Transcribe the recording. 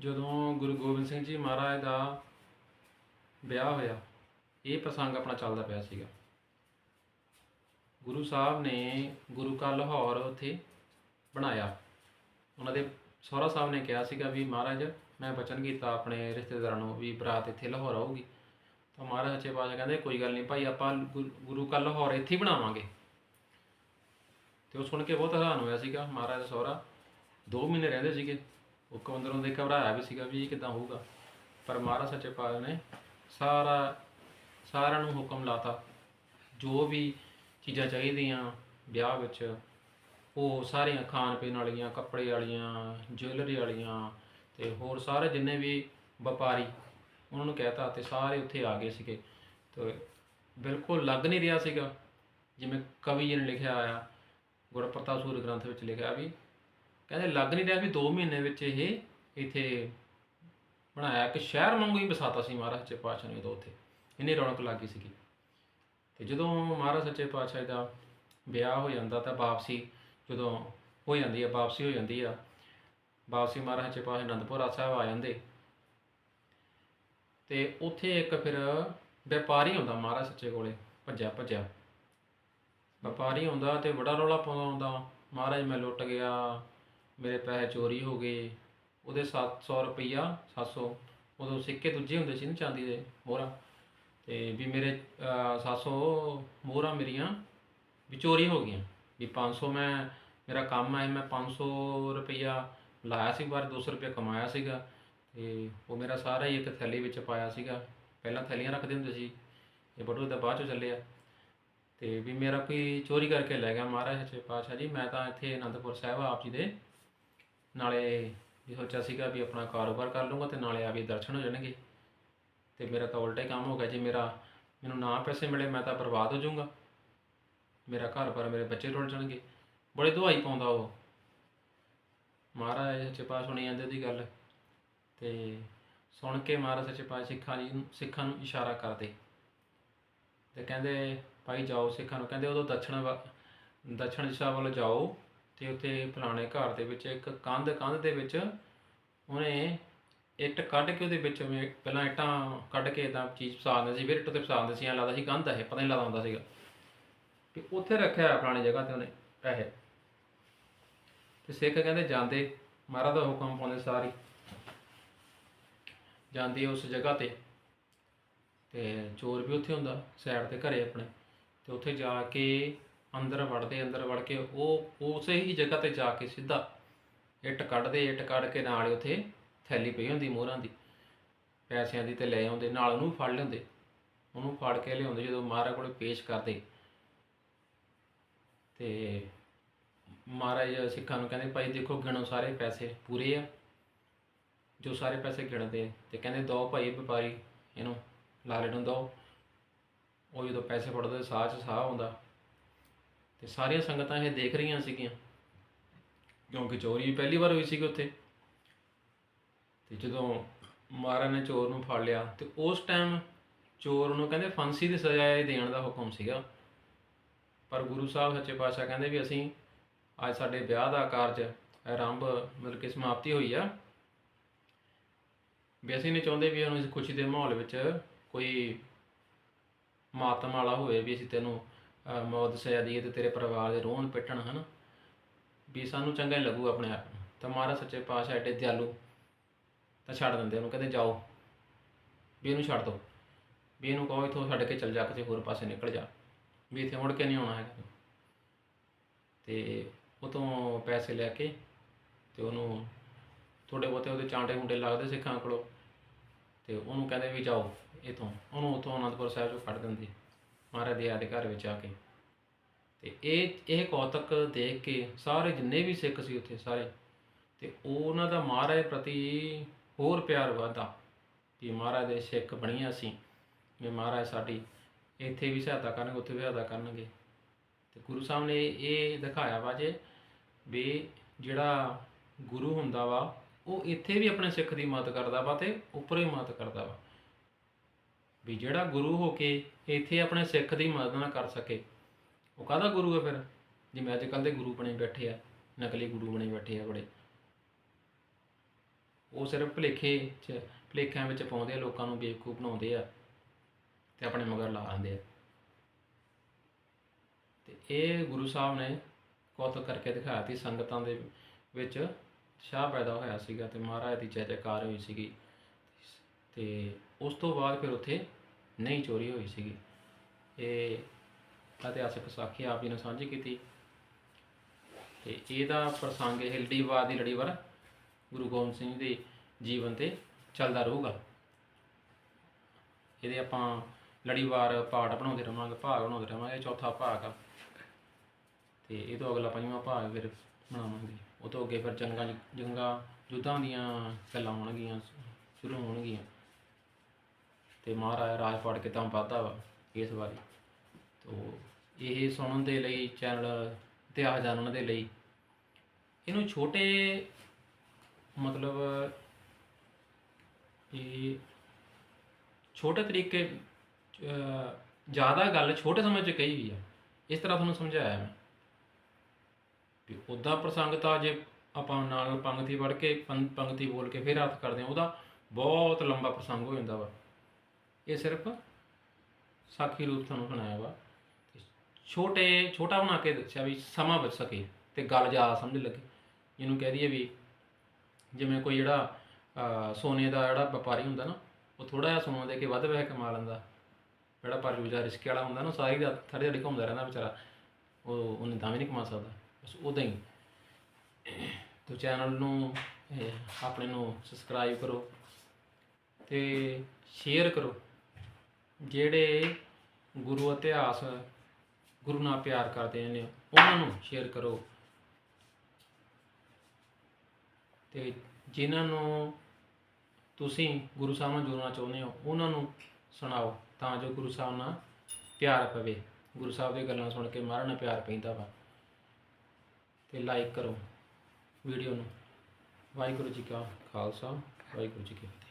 ਜਦੋਂ ਗੁਰੂ ਗੋਬਿੰਦ ਸਿੰਘ ਜੀ ਮਹਾਰਾਜ ਦਾ ਵਿਆਹ ਹੋਇਆ, ਇਹ ਪ੍ਰਸੰਗ ਆਪਣਾ ਚੱਲਦਾ ਪਿਆ ਸੀਗਾ। ਗੁਰੂ ਸਾਹਿਬ ਨੇ ਗੁਰੂ ਕਾ ਲਾਹੌਰ ਉੱਥੇ ਬਣਾਇਆ। ਉਹਨਾਂ ਦੇ ਸਹੁਰਾ ਸਾਹਿਬ ਨੇ ਕਿਹਾ ਸੀਗਾ ਵੀ ਮਹਾਰਾਜ, ਮੈਂ ਬਚਨ ਕੀਤਾ ਆਪਣੇ ਰਿਸ਼ਤੇਦਾਰਾਂ ਨੂੰ ਵੀ ਬਰਾਤ ਇੱਥੇ ਲਾਹੌਰ ਆਊਗੀ। ਤਾਂ ਮਹਾਰਾਜ ਸੱਚੇ ਪਾਤਸ਼ਾਹ ਕਹਿੰਦੇ, ਕੋਈ ਗੱਲ ਨਹੀਂ ਭਾਈ, ਆਪਾਂ ਗੁਰ- ਗੁਰੂ ਕਾ ਲਾਹੌਰ ਇੱਥੇ ਹੀ ਬਣਾਵਾਂਗੇ। ਤੇ ਉਹ ਸੁਣ ਕੇ ਬਹੁਤ ਹੈਰਾਨ ਹੋਇਆ ਸੀਗਾ ਮਹਾਰਾਜ ਦਾ ਸਹੁਰਾ। 2 ਮਹੀਨੇ ਰਹਿੰਦੇ ਸੀਗੇ। ਉਹ ਅੰਦਰੋਂ ਦੇ ਘਬਰਾਇਆ ਵੀ ਸੀਗਾ ਵੀ ਇਹ ਕਿਦਾਂ ਹੋਊਗਾ। ਪਰ ਮਹਾਰਾਜ ਸੱਚੇ ਪਾਤਸ਼ਾਹ ਨੇ ਸਾਰਾ, ਸਾਰਿਆਂ ਨੂੰ ਹੁਕਮ ਲਾਤਾ। ਜੋ ਵੀ ਚੀਜ਼ਾਂ ਚਾਹੀਦੀਆਂ ਵਿਆਹ ਵਿੱਚ, ਉਹ ਸਾਰੀਆਂ ਖਾਣ ਪੀਣ ਵਾਲੀਆਂ, ਕੱਪੜੇ ਵਾਲੀਆਂ ਜੁਐਲਰੀ ਵਾਲੀਆਂ ਤੇ ਹੋਰ ਸਾਰੇ ਜਿੰਨੇ ਵੀ ਵਪਾਰੀ, ਉਹਨਾਂ ਨੂੰ ਕਹਿਤਾ ਤੇ ਸਾਰੇ ਉੱਥੇ ਆ ਗਏ ਸੀਗੇ। ਤੇ ਬਿਲਕੁਲ ਲੱਗ ਨਹੀਂ ਰਿਹਾ ਸੀਗਾ। ਜਿਵੇਂ ਕਵੀ ਜੀ ਨੇ ਲਿਖਿਆ ਆਇਆ ਗੁਰਪ੍ਰਤਾਪ ਸੂਰ ਗ੍ਰੰਥ ਵਿੱਚ ਲਿਖਿਆ ਵੀ ਕਹਿੰਦੇ ਲੱਗ ਨਹੀਂ ਰਿਹਾ ਵੀ 2 ਮਹੀਨੇ ਵਿੱਚ ਇਹ ਇੱਥੇ ਬਣਾਇਆ। ਇੱਕ ਸ਼ਹਿਰ ਵਾਂਗੂ ਹੀ ਬਸਾਤਾ ਸੀ ਮਹਾਰਾਜ ਸੱਚੇ ਪਾਤਸ਼ਾਹ ਨੇ ਉਦੋਂ ਉੱਥੇ। ਇੰਨੀ ਰੌਣਕ ਲੱਗੀ ਸੀਗੀ। ਤੇ ਜਦੋਂ ਮਹਾਰਾਜ ਸੱਚੇ ਪਾਤਸ਼ਾਹ ਦਾ ਵਿਆਹ ਹੋ ਜਾਂਦਾ ਤਾਂ ਵਾਪਸੀ ਜਦੋਂ ਹੋ ਜਾਂਦੀ ਆ, ਵਾਪਸੀ ਹੋ ਜਾਂਦੀ ਆ, ਵਾਪਸੀ ਮਹਾਰਾਜ ਸੱਚੇ ਪਾਤਸ਼ਾਹ ਅਨੰਦਪੁਰ ਸਾਹਿਬ ਆ ਜਾਂਦੇ। ਤੇ ਉੱਥੇ ਇੱਕ ਫਿਰ ਵਪਾਰੀ ਹੁੰਦਾ ਮਹਾਰਾਜ ਸੱਚੇ ਕੋਲੇ, ਭੱਜਿਆ ਭੱਜਿਆ। ਵਪਾਰੀ ਹੁੰਦਾ ਤੇ ਬੜਾ ਰੌਲਾ ਪਾਉਂਦਾ। ਹੁੰਦਾ ਮਹਾਰਾਜ ਮੈਂ ਲੁੱਟ ਗਿਆ ਮੇਰੇ ਪੈਸੇ ਚੋਰੀ ਹੋ ਗਏ ਉਹਦੇ 700 ਰੁਪਈਆ 700 ਉਦੋਂ ਸਿੱਕੇ ਦੂਜੇ ਹੁੰਦੇ ਸੀ ਨਾ ਚਾਂਦੀ ਦੇ ਮੋਹਰਾਂ ਤੇ ਵੀ ਮੇਰੇ ਅਹ, 700 ਮੋਹਰਾਂ ਮੇਰੀਆਂ ਵੀ ਚੋਰੀ ਹੋ ਗਈਆਂ ਵੀ 500 ਮੈਂ ਮੇਰਾ ਕੰਮ ਹੈ ਮੈਂ 500 ਰੁਪਈਆ ਲਾਇਆ ਸੀ ਪਰ 200 ਰੁਪਇਆ ਕਮਾਇਆ ਸੀਗਾ ਤੇ ਉਹ ਮੇਰਾ ਸਾਰਾ ਹੀ ਇੱਕ ਥੈਲੀ ਵਿੱਚ ਪਾਇਆ ਸੀਗਾ ਪਹਿਲਾਂ ਥੈਲੀਆਂ ਰੱਖਦੇ ਹੁੰਦੇ ਸੀ ਇਹ ਬਟੂ ਦਾ ਬਾਅਦ ਚੋਂ ਚੱਲਿਆ ਆ ਤੇ ਵੀ ਮੇਰਾ ਕੋਈ ਚੋਰੀ ਕਰਕੇ ਲੈ ਗਿਆ ਮਹਾਰਾਜ ਸੱਚੇ ਪਾਤਸ਼ਾਹ ਜੀ ਮੈਂ ਤਾਂ ਇੱਥੇ ਅਨੰਦਪੁਰ ਸਾਹਿਬ ਆਪ ਜੀ ਦੇ ਨਾਲੇ ਵੀ ਸੋਚਿਆ ਸੀਗਾ ਵੀ ਆਪਣਾ ਕਾਰੋਬਾਰ ਕਰ ਲੂੰਗਾ ਤੇ ਨਾਲੇ ਆ ਵੀ ਦਰਸ਼ਨ ਹੋ ਜਾਣਗੇ। ਤੇ ਮੇਰਾ ਤਾਂ ਉਲਟਾ ਹੀ ਕੰਮ ਹੋ ਗਿਆ ਜੀ, ਮੇਰਾ ਮੈਨੂੰ ਨਾ ਪੈਸੇ ਮਿਲੇ, ਮੈਂ ਤਾਂ ਬਰਬਾਦ ਹੋ ਜਾਊਂਗਾ। ਮੇਰਾ ਘਰ ਪਰ ਮੇਰੇ ਬੱਚੇ ਰੁੱਲ ਜਾਣਗੇ। ਬੜੇ ਦੁਹਾਈ ਪਾਉਂਦਾ ਉਹ। ਮਹਾਰਾਜ ਸੱਚੇ ਪਾਤਸ਼ਾਹ ਸੁਣੀ ਜਾਂਦੇ ਉਹਦੀ ਗੱਲ। ਤੇ ਸੁਣ ਕੇ ਮਹਾਰਾਜ ਸੱਚੇ ਪਾਤਸ਼ਾਹ ਸਿੱਖਾਂ ਜੀ ਨੂੰ, ਸਿੱਖਾਂ ਨੂੰ ਇਸ਼ਾਰਾ ਕਰਦੇ। ਤੇ ਕਹਿੰਦੇ, ਭਾਈ ਜਾਓ ਸਿੱਖਾਂ ਨੂੰ। ਕਹਿੰਦੇ, ਉਦੋਂ ਦੱਛਣ ਵੱ- ਦੱਛਣ ਦਿਸ਼ਾ ਵੱਲ ਜਾਓ। ਤੇ ਉੱਥੇ ਪੁਰਾਣੇ ਘਰ ਦੇ ਵਿੱਚ ਇੱਕ ਕੰਧ ਕੰਧ ਦੇ ਵਿੱਚ ਉਹਨੇ ਇੱਟ ਕੱਢ ਕੇ ਉਹਦੇ ਵਿੱਚ ਪਹਿਲਾਂ ਇੱਟਾਂ ਕੱਢ ਕੇ ਤਾਂ ਚੀਜ਼ ਫਸਾ ਦਿੰਦੇ ਸੀ, ਫਿਰ ਇੱਟ ਤੇ ਫਸਾ ਦਿੰਦੇ ਸੀ, ਐਂ ਲੱਗਦਾ ਸੀ ਕੰਧ ਹੈ ਪਤਾ ਨਹੀਂ ਲੱਗਦਾ ਹੁੰਦਾ ਸੀਗਾ। ਕਿ ਉੱਥੇ ਰੱਖਿਆ ਹੋਇਆ ਫਲਾਣੀ ਜਗ੍ਹਾ ਤੇ ਉਹਨੇ ਪੈਸੇ। ਤੇ ਸਿੱਖ ਕਹਿੰਦੇ ਜਾਂਦੇ, ਮਹਾਰਾਜ ਦਾ ਹੁਕਮ ਪਾਉਂਦੇ ਸਾਰੀ। ਜਾਂਦੇ ਉਸ ਜਗ੍ਹਾ ਤੇ ਤੇ ਚੋਰ ਵੀ ਉੱਥੇ ਹੁੰਦਾ, ਸਾਈਡ ਤੇ ਘਰੇ ਆਪਣੇ। ਤੇ ਉੱਥੇ ਜਾ ਕੇ ਅੰਦਰ ਵੜਦੇ, ਅੰਦਰ ਵੜ ਕੇ ਉਹ ਉਸੇ ਹੀ ਜਗ੍ਹਾ ਤੇ ਜਾ ਕੇ ਸਿੱਧਾ ਇੱਟ ਕੱਢਦੇ, ਇੱਟ ਕੱਢ ਕੇ ਨਾਲ ਉੱਥੇ ਥੈਲੀ ਪਈ ਹੁੰਦੀ ਮੋਹਰਾਂ ਦੀ। ਪੈਸਿਆਂ ਦੀ ਤੇ ਲੈ ਆਉਂਦੇ, ਨਾਲ ਉਹਨੂੰ ਫੜ ਲਿਆਉਂਦੇ। ਉਹਨੂੰ ਫੜ ਕੇ ਲਿਆਉਂਦੇ ਜਦੋਂ ਮਹਾਰਾਜ ਕੋਲੇ ਪੇਸ਼ ਕਰਦੇ। ਤੇ ਮਹਾਰਾਜ ਸਿੱਖਾਂ ਨੂੰ ਕਹਿੰਦੇ, ਭਾਈ ਦੇਖੋ ਗਿਣੋ ਸਾਰੇ ਪੈਸੇ, ਪੂਰੇ ਆ। ਜੋ ਸਾਰੇ ਪੈਸੇ ਗਿਣਦੇ ਤੇ ਕਹਿੰਦੇ, ਦੋ ਭਾਈ ਵਪਾਰੀ, ਇਹਨੂੰ ਲਾਲੇ ਨੂੰ ਦੋ। ਉਹ ਜਦੋਂ ਪੈਸੇ ਫੜਦੇ, ਸਾਹ 'ਚ ਸਾਹ ਆਉਂਦਾ। ਤੇ ਸਾਰੀਆਂ ਸੰਗਤਾਂ ਇਹ ਦੇਖ ਰਹੀਆਂ ਸੀਗੀਆਂ। ਕਿਉਂਕਿ ਚੋਰੀ ਪਹਿਲੀ ਵਾਰ ਹੋਈ ਸੀਗੀ ਉੱਥੇ। ਤੇ ਜਦੋਂ ਮਹਾਰਾਜ ਨੇ ਚੋਰ ਨੂੰ ਫੜ ਲਿਆ, ਤੇ ਉਸ ਟਾਈਮ ਚੋਰ ਨੂੰ ਕਹਿੰਦੇ ਫਾਂਸੀ ਦੀ ਸਜ਼ਾ ਦੇਣ ਦਾ ਹੁਕਮ ਸੀਗਾ। ਪਰ ਗੁਰੂ ਸਾਹਿਬ ਸੱਚੇ ਪਾਤਸ਼ਾਹ ਕਹਿੰਦੇ ਵੀ ਅਸੀਂ ਅੱਜ ਸਾਡੇ ਵਿਆਹ ਦਾ ਕਾਰਜ ਆਰੰਭ ਮਤਲਬ ਕਿ ਸਮਾਪਤੀ ਹੋਈ ਆ। ਵੀ ਅਸੀਂ ਨਹੀਂ ਚਾਹੁੰਦੇ ਵੀ ਉਹਨੂੰ ਇਸ ਖੁਸ਼ੀ ਦੇ ਮਾਹੌਲ ਵਿੱਚ ਕੋਈ ਮਾਤਮ ਵਾਲਾ ਹੋਵੇ ਵੀ ਅਸੀਂ ਤੈਨੂੰ ਮੌਤ ਸਜ਼ਾ ਦਈਏ ਤੇ ਤੇਰੇ ਪਰਿਵਾਰ ਦੇ ਰੋਣ ਪਿੱਟਣ, ਹਨ? ਵੀ ਸਾਨੂੰ ਚੰਗਾ ਹੀ ਲੱਗੂ ਆਪਣੇ ਆਪ ਨੂੰ। ਤਾਂ ਮਹਾਰਾਜ ਸੱਚੇ ਪਾਤਸ਼ਾਹ ਐਡੇ ਦਿਆਲੂ ਤਾਂ ਛੱਡ ਦਿੰਦੇ ਉਹਨੂੰ, ਕਹਿੰਦੇ ਜਾਓ, ਵੀ ਇਹਨੂੰ ਛੱਡ ਦਿਓ ਵੀ ਇਹਨੂੰ ਕਹੋ ਇੱਥੋਂ ਛੱਡ ਕੇ ਚੱਲ ਜਾ, ਕਿਸੇ ਹੋਰ ਪਾਸੇ ਨਿਕਲ ਜਾ। ਵੀ ਇੱਥੇ ਮੁੜ ਕੇ ਨਹੀਂ ਆਉਣਾ ਹੈਗਾ। ਤੇ ਉਹ ਤੋਂ ਪੈਸੇ ਲੈ ਕੇ ਤੇ ਉਹਨੂੰ ਥੋੜੇ ਬਹੁਤੇ ਉਹਦੇ ਚਾਂਟੇ ਮੁੰਡੇ ਲੱਗਦੇ ਸਿੱਖਾਂ ਕੋਲੋਂ। ਤੇ ਉਹਨੂੰ ਕਹਿੰਦੇ ਵੀ ਜਾਓ ਇਥੋਂ। ਉਹਨੂੰ ਉਥੋਂ ਅਨੰਦਪੁਰ ਸਾਹਿਬ ਚੋਂ ਕੱਢ ਦਿੰਦੇ। ਮਹਾਰਾਜ ਦੇ ਆਦੇ ਘਰ ਵਿੱਚ ਆ ਕੇ। ਤੇ ਇਹ ਇਹ ਕੌਤਕ ਦੇਖ ਕੇ ਸਾਰੇ ਜਿੰਨੇ ਵੀ ਸਿੱਖ ਸੀ ਉੱਥੇ ਸਾਰੇ, ਤੇ ਉਹਨਾਂ ਦਾ ਮਹਾਰਾਜ ਪ੍ਰਤੀ ਹੋਰ ਪਿਆਰ ਵਧਾ ਕਿ ਮਹਾਰਾਜ ਦੇ ਸਿੱਖ ਬਣੀਆਂ ਸੀ, ਵੀ ਮਹਾਰਾਜ ਸਾਡੀ ਇੱਥੇ ਵੀ ਸਹਾਇਤਾ ਕਰਨਗੇ, ਉੱਥੇ ਵੀ ਸਹਾਇਤਾ ਕਰਨਗੇ। ਤੇ ਗੁਰੂ ਸਾਹਿਬ ਨੇ ਇਹ ਦਿਖਾਇਆ ਵਾ ਜੇ ਵੀ ਜਿਹੜਾ ਗੁਰੂ ਹੁੰਦਾ ਵਾ, ਉਹ ਇੱਥੇ ਵੀ ਆਪਣੇ ਸਿੱਖ ਦੀ ਮਦਦ ਕਰਦਾ ਵਾ ਤੇ ਉੱਪਰੋਂ ਹੀ ਮਦਦ ਕਰਦਾ ਵਾ। ਵੀ ਜਿਹੜਾ ਗੁਰੂ ਹੋ ਕੇ ਇੱਥੇ ਆਪਣੇ ਸਿੱਖ ਦੀ ਮਦਦ ਨਾ ਕਰ ਸਕੇ। ਉਹ ਕਾਹਦਾ ਗੁਰੂ ਹੈ ਫਿਰ? ਜਿਵੇਂ ਅੱਜ ਕੱਲ੍ਹ ਦੇ ਗੁਰੂ ਬਣੇ ਬੈਠੇ ਆ, ਨਕਲੀ ਗੁਰੂ ਬਣੇ ਬੈਠੇ ਆ ਬੜੇ। ਉਹ ਸਿਰਫ ਭੁਲੇਖੇ ਚ, ਭੁਲੇਖਿਆਂ ਵਿੱਚ ਪਾਉਂਦੇ ਆ, ਲੋਕਾਂ ਨੂੰ ਬੇਵਕੂਫ ਬਣਾਉਂਦੇ ਆ ਤੇ ਆਪਣੇ ਮਗਰ ਲਾ ਆਉਂਦੇ ਆ। ਤੇ ਇਹ ਗੁਰੂ ਸਾਹਿਬ ਨੇ ਕੌਤਕ ਕਰਕੇ ਦਿਖਾਇਆ ਸੀ, ਸੰਗਤਾਂ ਦੇ ਵਿੱਚ ਸ਼ਾਹ ਪੈਦਾ ਹੋਇਆ ਸੀਗਾ ਤੇ ਮਹਾਰਾਜ ਦੀ ਜੈ ਜੈਕਾਰ ਹੋਈ ਸੀਗੀ। ਤੇ ਉਸ ਤੋਂ ਬਾਅਦ ਫਿਰ ਉੱਥੇ ਨਹੀਂ ਚੋਰੀ ਹੋਈ ਸੀਗੀ। ਇਹ ਇਤਿਹਾਸਕ ਸਾਖੀ ਆਪ ਜੀ ਨੇ ਸਾਂਝੀ ਕੀਤੀ। ਤੇ ਇਹਦਾ ਪ੍ਰਸੰਗ ਇਹ ਲੜੀਵਾਰ ਦੀ ਲੜੀਵਾਰ ਗੁਰੂ ਗੋਬਿੰਦ ਸਿੰਘ ਦੇ ਜੀਵਨ ਤੇ ਚੱਲਦਾ ਰਹੂਗਾ। ਇਹਦੇ ਆਪਾਂ ਲੜੀਵਾਰ ਪਾਠ ਬਣਾਉਂਦੇ ਰਵਾਂਗੇ ਭਾਗ ਬਣਾਉਂਦੇ ਰਵਾਂਗੇ ਇਹ ਚੌਥਾ ਭਾਗ ਆ। ਤੇ ਇਹ ਤੋਂ ਅਗਲਾ ਪੰਜਵਾਂ ਭਾਗ ਫਿਰ ਬਣਾਵਾਂਗੇ। ਉਹ ਤੋਂ ਅੱਗੇ ਫਿਰ ਜੰਗਾਂ ਜੰਗਾਂ ਯੁੱਧਾਂ ਦੀਆਂ ਗੱਲਾਂ ਹੋਣਗੀਆਂ ਸ਼ੁਰੂ ਹੋਣਗੀਆਂ। ਤੇ ਮਹਾਰਾਜ ਰਾਜ ਪਾੜ ਕਿੱਦਾਂ ਵੱਧਦਾ ਵਾ ਇਸ ਵਾਰੀ। ਤੋ ਇਹ ਸੁਣਨ ਦੇ ਲਈ, ਚੈਨਲ ਇਤਿਹਾਸ ਜਾਣਨ ਦੇ ਲਈ, ਇਹਨੂੰ ਛੋਟੇ ਮਤਲਬ ਇਹ ਛੋਟੇ ਤਰੀਕੇ ਜ਼ਿਆਦਾ ਗੱਲ ਛੋਟੇ ਸਮੇਂ 'ਚ ਕਹੀ ਵੀ ਆ। ਇਸ ਤਰ੍ਹਾਂ ਤੁਹਾਨੂੰ ਸਮਝਾਇਆ ਮੈਂ। ਵੀ ਉੱਦਾਂ ਪ੍ਰਸੰਗ ਤਾਂ ਜੇ ਆਪਾਂ ਨਾਲ ਪੰਗਤੀ ਪੜ੍ਹ ਕੇ ਪੰ- ਪੰਗਤੀ ਬੋਲ ਕੇ ਫਿਰ ਅਰਥ ਕਰਦੇ ਹਾਂ, ਉਹਦਾ ਬਹੁਤ ਲੰਬਾ ਪ੍ਰਸੰਗ ਹੋ ਜਾਂਦਾ ਵਾ। ਇਹ ਸਿਰਫ ਸਾਖੀ ਰੂਪ ਤੁਹਾਨੂੰ ਬਣਾਇਆ ਵਾ। ਛੋਟੇ, ਛੋਟਾ ਬਣਾ ਕੇ ਦੱਸਿਆ ਵੀ ਸਮਾਂ ਬਚ ਸਕੇ ਤੇ ਗੱਲ ਜ਼ਿਆਦਾ ਸਮਝ ਲੱਗੇ। ਜਿਹਨੂੰ ਕਹਿ ਦਈਏ ਵੀ ਜਿਵੇਂ ਕੋਈ ਜਿਹੜਾ ਸੋਨੇ ਦਾ ਜਿਹੜਾ ਵਪਾਰੀ ਹੁੰਦਾ ਨਾ, ਉਹ ਥੋੜਾ ਜਿਹਾ ਸੋਨਾ ਦੇ ਕੇ ਵੱਧ ਪੈਸੇ ਕਮਾ ਲੈਂਦਾ। ਜਿਹੜਾ ਪਰ ਰੋਜ਼ਾ ਰਿਸਕ ਵਾਲਾ ਹੁੰਦਾ ਨਾ, ਉਹ ਸਾਰੀ ਰਾਤ ਥੜੀ ਥੜੀ ਘੁੰਮਦਾ ਰਹਿੰਦਾ ਵਿਚਾਰਾ। ਉਹ, ਉਹਨੇ ਤਾਂ ਵੀ ਨਹੀਂ ਕਮਾ ਸਕਦਾ। ਬਸ ਉਦਾਂ ਹੀ। ਤੋ ਚੈਨਲ ਨੂੰ ਆਪਣੇ ਨੂੰ ਸਬਸਕ੍ਰਾਈਬ ਕਰੋ ਤੇ ਸ਼ੇਅਰ ਕਰੋ। ਜਿਹੜੇ ਗੁਰੂ ਇਤਿਹਾਸ, ਗੁਰੂ ਨਾਲ ਪਿਆਰ ਕਰਦੇ ਨੇ, ਉਹਨਾਂ ਨੂੰ ਸ਼ੇਅਰ ਕਰੋ। ਤੇ ਜਿਨ੍ਹਾਂ ਨੂੰ ਤੁਸੀਂ ਗੁਰੂ ਸਾਹਿਬ ਨਾਲ ਜੋੜਨਾ ਚਾਹੁੰਦੇ ਹੋ, ਉਹਨਾਂ ਨੂੰ ਸੁਣਾਓ ਤਾਂ ਜੋ ਗੁਰੂ ਸਾਹਿਬ ਨਾਲ ਪਿਆਰ ਪਵੇ। ਗੁਰੂ ਸਾਹਿਬ ਦੀਆਂ ਗੱਲਾਂ ਸੁਣ ਕੇ ਮਹਾਰਾਜ ਨਾਲ ਪਿਆਰ ਪੈਂਦਾ ਵਾ। ਤੇ ਲਾਈਕ ਕਰੋ ਵੀਡੀਓ ਨੂੰ। ਵਾਹਿਗੁਰੂ ਜੀ ਕਾ ਖਾਲਸਾ, ਵਾਹਿਗੁਰੂ ਜੀ ਕੀ ਫਤਿਹ।